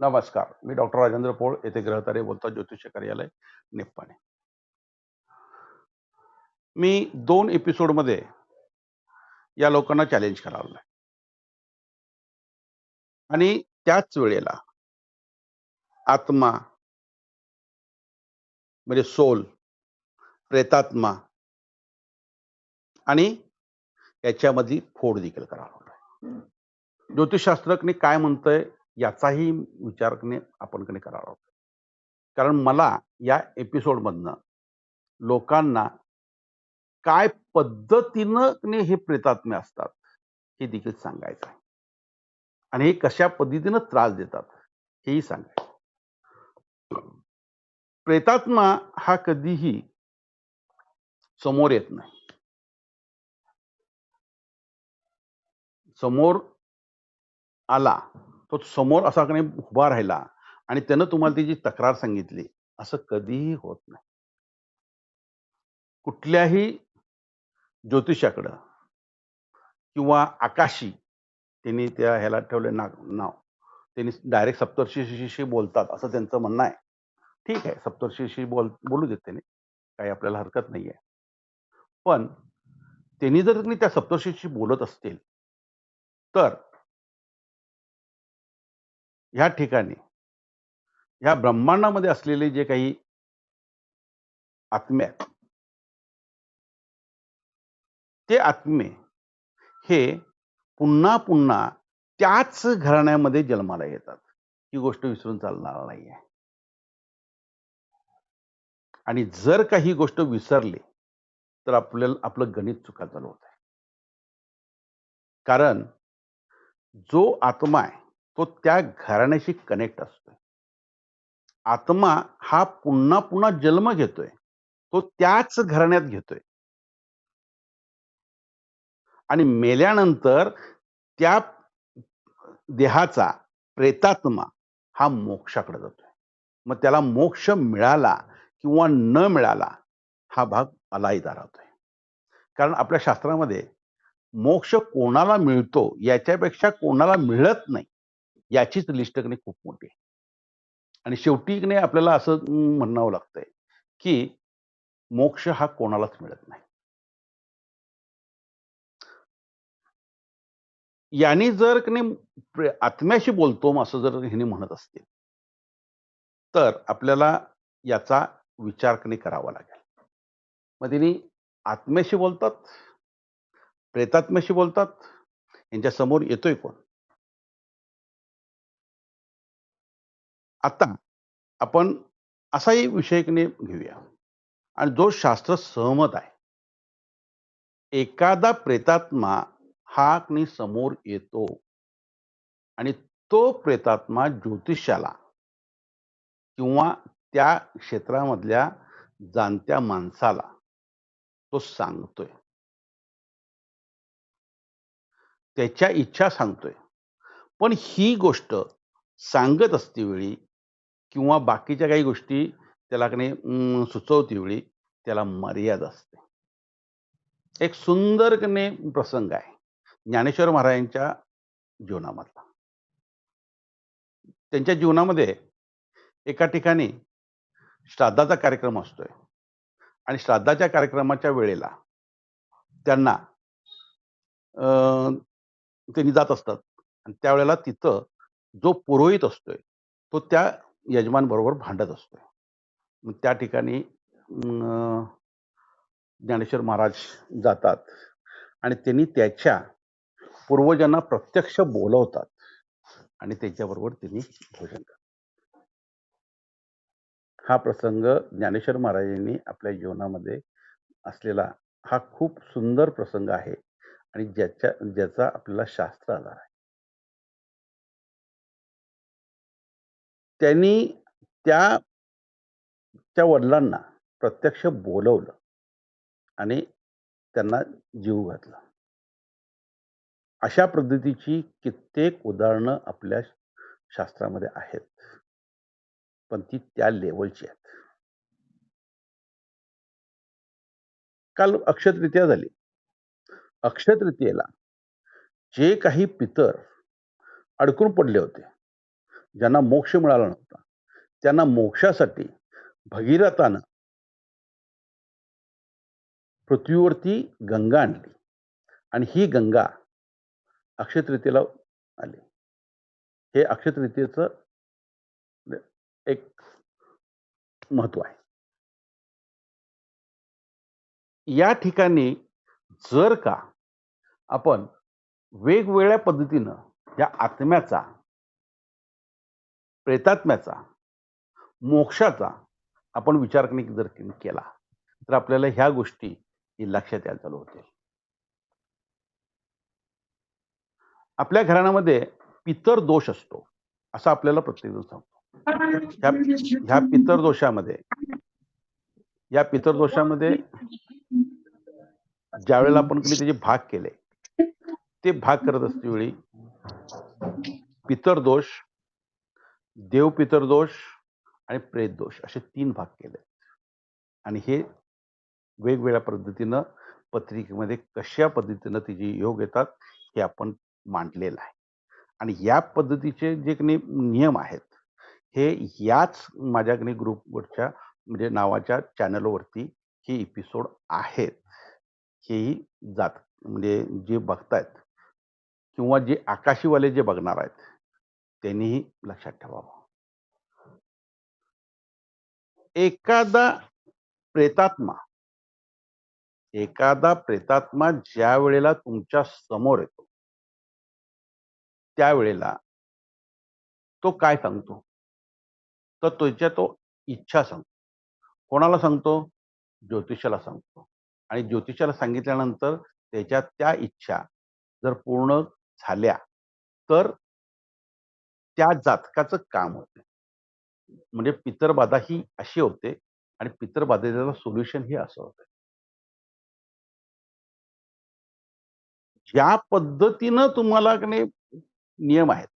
नमस्कार मी डॉक्टर राजेंद्र पोळ येथे ग्रहतारे बोलता ज्योतिष कार्यालय निप्पाणे. मी दोन एपिसोडमध्ये या लोकांना चॅलेंज करावलं आणि त्याच वेळेला आत्मा म्हणजे सोल प्रेतात्मा आणि याच्यामध्ये फोड देखील करावं ज्योतिषशास्त्रज्ञ काय म्हणतंय याचाही विचार कने आपण कने करावा. लागतो कारण मला या एपिसोडमधनं लोकांना काय पद्धतीनं हे प्रेतात्मे असतात हे देखील सांगायचं आहे. आणि हे कशा पद्धतीनं त्रास देतात हेही सांगायचं प्रेतात्मा हा कधीही समोर येत नाही. समोर आला तो समोर असा काही उभा राहिला आणि त्यानं तुम्हाला त्याची तक्रार सांगितली असं कधीही होत नाही. कुठल्याही ज्योतिषाकडं किंवा आकाशी त्यांनी त्या ह्याला ठेवले ना नाव. त्यांनी डायरेक्ट सप्तर्षीशी बोलतात असं त्यांचं म्हणणं आहे. ठीक आहे सप्तर्षीशी बोल बोलू देत त्यांनी. काही आपल्याला हरकत नाही आहे पण त्यांनी जर त्या सप्तर्षीशी बोलत असतील तर ह्या ठिकाणी ह्या ब्रह्मांडामध्ये असलेले जे काही आत्मे आहेत ते आत्मे हे पुन्हा पुन्हा त्याच घराण्यामध्ये जन्माला येतात. ही गोष्ट विसरून चालणार नाही आहे आणि जर काही गोष्ट विसरली तर आपल्याला आपलं गणित चुका चालू होत आहे कारण जो आत्मा आहे तो त्या घराण्याशी कनेक्ट असतोय. आत्मा हा पुन्हा पुन्हा जन्म घेतोय. तो त्याच घराण्यात घेतोय. आणि मेल्यानंतर त्या देहाचा प्रेतात्मा हा मोक्षाकडे जातोय. मग त्याला मोक्ष मिळाला किंवा न मिळाला हा भाग अलायदा राहतोय. कारण आपल्या शास्त्रामध्ये मोक्ष कोणाला मिळतो याच्यापेक्षा कोणाला मिळत नाही. याचीच लिस्ट कने खूप मोठी आहे. आणि शेवटी कने आपल्याला असं म्हणावं लागतंय की मोक्ष हा कोणालाच मिळत नाही. यांनी जर कने आत्म्याशी बोलतो असं जर ह्याने म्हणत असतील तर आपल्याला याचा विचार कने करावा लागेल. मग त्यांनी आत्म्याशी बोलतात प्रेतात्म्याशी बोलतात यांच्या समोर येतोय कोण? आता आपण असाही विषयकने घेऊया. आणि जो शास्त्र सहमत आहे. एखादा प्रेतात्मा हा समोर येतो. आणि तो प्रेतात्मा ज्योतिषाला किंवा त्या क्षेत्रामधल्या जाणत्या माणसाला तो सांगतोय. त्याच्या इच्छा सांगतोय. पण ही गोष्ट सांगत असते वेळी किंवा बाकीच्या काही गोष्टी त्याला कने सुचवते वेळी त्याला मर्यादा असते. एक सुंदर कने प्रसंग आहे ज्ञानेश्वर महाराजांच्या जीवनामधला. त्यांच्या जीवनामध्ये एका ठिकाणी श्राद्धाचा कार्यक्रम असतोय. आणि श्राद्धाच्या कार्यक्रमाच्या वेळेला त्यांना त्यांनी जात असतात. आणि त्यावेळेला तिथं जो पुरोहित असतोय तो त्या यजमानबरोबर भांडत असतो त्या ठिकाणी ज्ञानेश्वर महाराज जातात आणि त्यांनी त्याच्या पूर्वजांना प्रत्यक्ष बोलवतात आणि त्याच्याबरोबर त्यांनी भोजन करतात. हा प्रसंग ज्ञानेश्वर महाराजांनी आपल्या जीवनामध्ये असलेला हा खूप सुंदर प्रसंग आहे आणि ज्याच्या ज्याचा आपल्याला शास्त्र आधार आहे. त्यांनी त्या त्या वडिलांना प्रत्यक्ष बोलवलं आणि त्यांना जीव घातला. अशा पद्धतीची कित्येक उदाहरणं आपल्या शास्त्रामध्ये आहेत पण ती त्या लेवलची आहेत. काल अक्षतृतीया झाली. अक्षतृतीयेला जे काही पितर अडकून पडले होते ज्यांना मोक्ष मिळाला नव्हता. त्यांना मोक्षासाठी भगीरथानं पृथ्वीवरती गंगा आणली. आणि ही गंगा अक्षयतृतीला आली. हे अक्षयतृतीचं एक महत्त्व आहे. या ठिकाणी जर का आपण वेगवेगळ्या पद्धतीनं या आत्म्याचा प्रेतात्म्याचा मोक्षाचा आपण विचार जर केला तर आपल्याला ह्या गोष्टी लक्षात यायला चालू होतील. आपल्या घराण्यामध्ये पितर दोष असतो असं आपल्याला प्रत्येक सांगतो. ह्या ह्या पितर दोषामध्ये या पितर दोषामध्ये ज्या वेळेला आपण त्याचे भाग केले ते भाग करत असते वेळी पितर दोष देवपितर दोष आणि प्रेत दोष असे तीन भाग केले. आणि हे वेगवेगळ्या पद्धतीनं पत्रिकेमध्ये कशा पद्धतीनं तिचे योग येतात हे आपण मांडलेलं आहे. आणि या पद्धतीचे जे काही नियम आहेत हे याच माझ्याकडे ग्रुपवरच्या म्हणजे नावाच्या चॅनलवरती हे एपिसोड आहेत. हेही जात म्हणजे जे बघतायत किंवा जे आकाशीवाले जे बघणार आहेत त्यांनीही लक्षात ठेवावं. एखादा प्रेतात्मा एखादा प्रेतात्मा ज्या वेळेला तुमच्यासमोर येतो त्यावेळेला तो काय सांगतो? तर तुझ्या तो इच्छा सांगतो. कोणाला सांगतो? ज्योतिषाला सांगतो. आणि ज्योतिषाला सांगितल्यानंतर त्याच्या त्या इच्छा जर पूर्ण झाल्या तर त्या जातकाचं काम होते. म्हणजे पितरबाधा ही अशी होते आणि पितरबाधेला सोल्युशन हे असं होतं. ज्या पद्धतीनं तुम्हाला नियम आहेत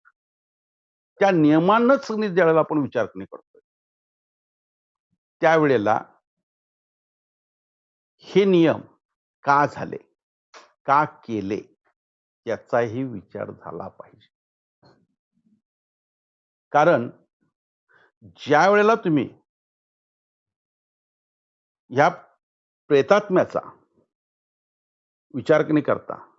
त्या नियमांनाच ज्यावेळेला आपण विचार करतोय. त्यावेळेला हे नियम का झाले का केले याचाही विचार झाला पाहिजे. कारण ज्या वेळेला तुम्ही ह्या प्रेतात्म्याचा विचार करता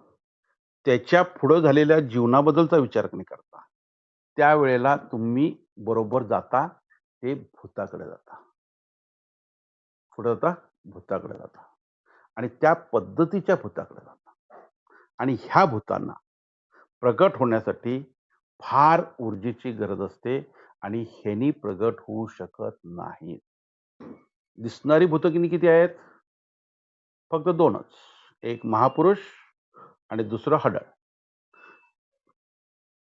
त्याच्या पुढं झालेल्या जीवनाबद्दलचा विचार करता त्यावेळेला तुम्ही बरोबर जाता ते भूताकडे जाता. पुढं जाता भूताकडे जाता. आणि त्या पद्धतीच्या भूताकडे जाता. आणि ह्या भूतांना प्रकट होण्यासाठी फार ऊर्जेची गरज असते आणि ह्यानी प्रगट होऊ शकत नाहीत दिसणारी भूतकिनी किती आहेत? फक्त दोनच. एक महापुरुष आणि दुसरं हडळ.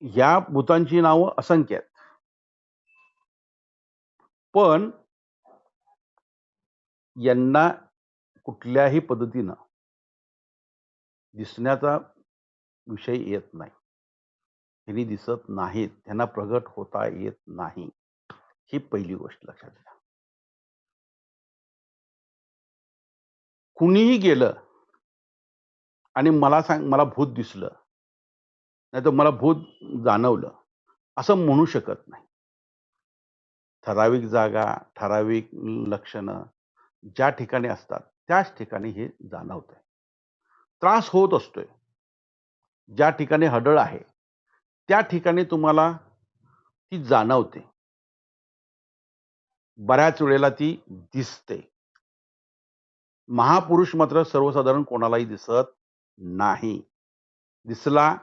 या भूतांची नावं असंख्य आहेत. पण यांना कुठल्याही पद्धतीनं दिसण्याचा विषय येत नाही. त्यांनी दिसत नाहीत. त्यांना प्रगट होता येत नाही. ही पहिली गोष्ट लक्षात घ्या. कुणीही गेलं आणि मला सांग मला भूत दिसलं नाही तर मला भूत जाणवलं असं म्हणू शकत नाही. ठराविक जागा ठराविक लक्षणं ज्या ठिकाणी असतात त्याच ठिकाणी हे जाणवत आहे त्रास होत असतोय. ज्या ठिकाणी हडळ आहे त्या ठिकाणी तुम्हाला ती जाणवते. बऱ्याच वेळेला ती दिसते. महापुरुष मात्र सर्वसाधारण कोणालाही दिसत नाही. दिसला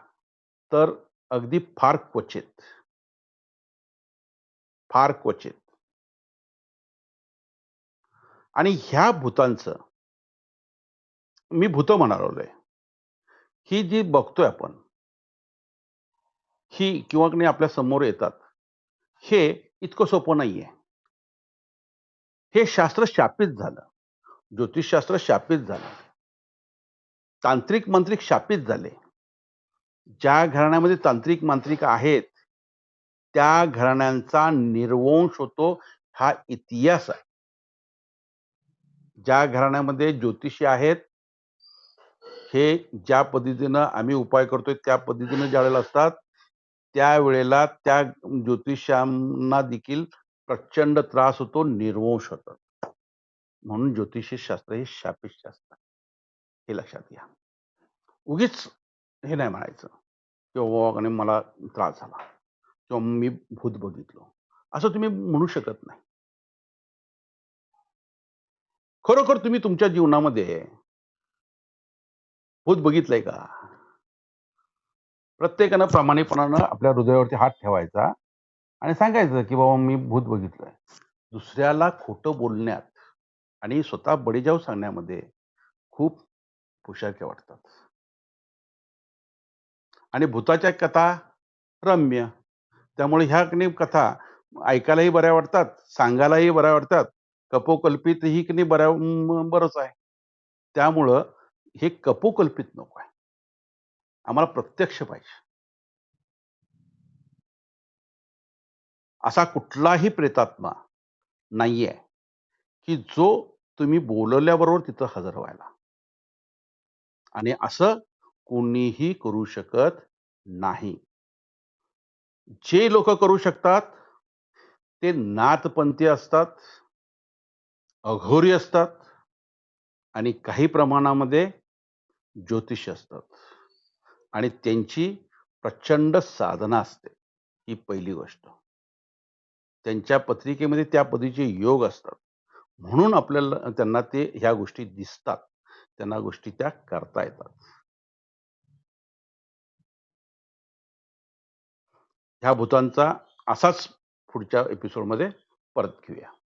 तर अगदी फार क्वचित. फार क्वचित. आणि ह्या भूतांचं मी भूत म्हणालोय ही जी बघतोय आपण ही किंवा नाही आपल्यासमोर येतात. हे इतकं सोपं नाहीये. हे शास्त्र शापित झालं. ज्योतिषशास्त्र शापित झालं. तांत्रिक मांत्रिक शापित झाले. ज्या घराण्यामध्ये तांत्रिक मांत्रिक आहेत त्या घराण्यांचा निर्वंश होतो हा इतिहास आहे. ज्या घराण्यामध्ये ज्योतिषी आहेत हे ज्या पद्धतीनं आम्ही उपाय करतोय त्या पद्धतीनं ज्या वेळेला असतात त्यावेळेला त्या ज्योतिषांना देखील प्रचंड त्रास होतो, निर्वंश होतात. म्हणून ज्योतिष शास्त्र हे शापित शास्त्र हे लक्षात घ्या. उगीच हे नाही म्हणायचं, किंवा मला त्रास झाला किंवा मी भूत बघितलो असं तुम्ही म्हणू शकत नाही. खरोखर तुम्ही तुमच्या जीवनामध्ये भूत बघितलंय का? प्रत्येकानं प्रामाणिकपणानं आपल्या हृदयावरती हात ठेवायचा आणि सांगायचं, की बाबा मी भूत बघितलंय. दुसऱ्याला खोटं बोलण्यात आणि स्वतः बळीजाव सांगण्यामध्ये खूप हुशारक्या वाटतात. आणि भुताच्या कथा रम्य. त्यामुळे ह्या कथा ऐकायलाही बऱ्या वाटतात, सांगायलाही बऱ्या वाटतात. कपोकल्पितही की बऱ्या बरंच आहे. त्यामुळं हे कपोकल्पित नको आहे. आम्हाला प्रत्यक्ष पाहिजे. असा कुठलाही प्रेतात्मा नाहीये, की जो तुम्ही बोलवल्याबरोबर तिथं हजर व्हायला. आणि असं कोणीही करू शकत नाही. जे लोक करू शकतात, ते नाथपंथी असतात, अघोरी असतात आणि काही प्रमाणामध्ये ज्योतिष असतात. आणि त्यांची प्रचंड साधना असते. ही पहिली गोष्ट. त्यांच्या पत्रिकेमध्ये त्या पद्धतीचे योग असतात. म्हणून आपल्याला त्यांना ते ह्या गोष्टी दिसतात. त्यांना गोष्टी त्या करता येतात. ह्या भूतांचा असाच पुढच्या एपिसोडमध्ये परत घेऊया.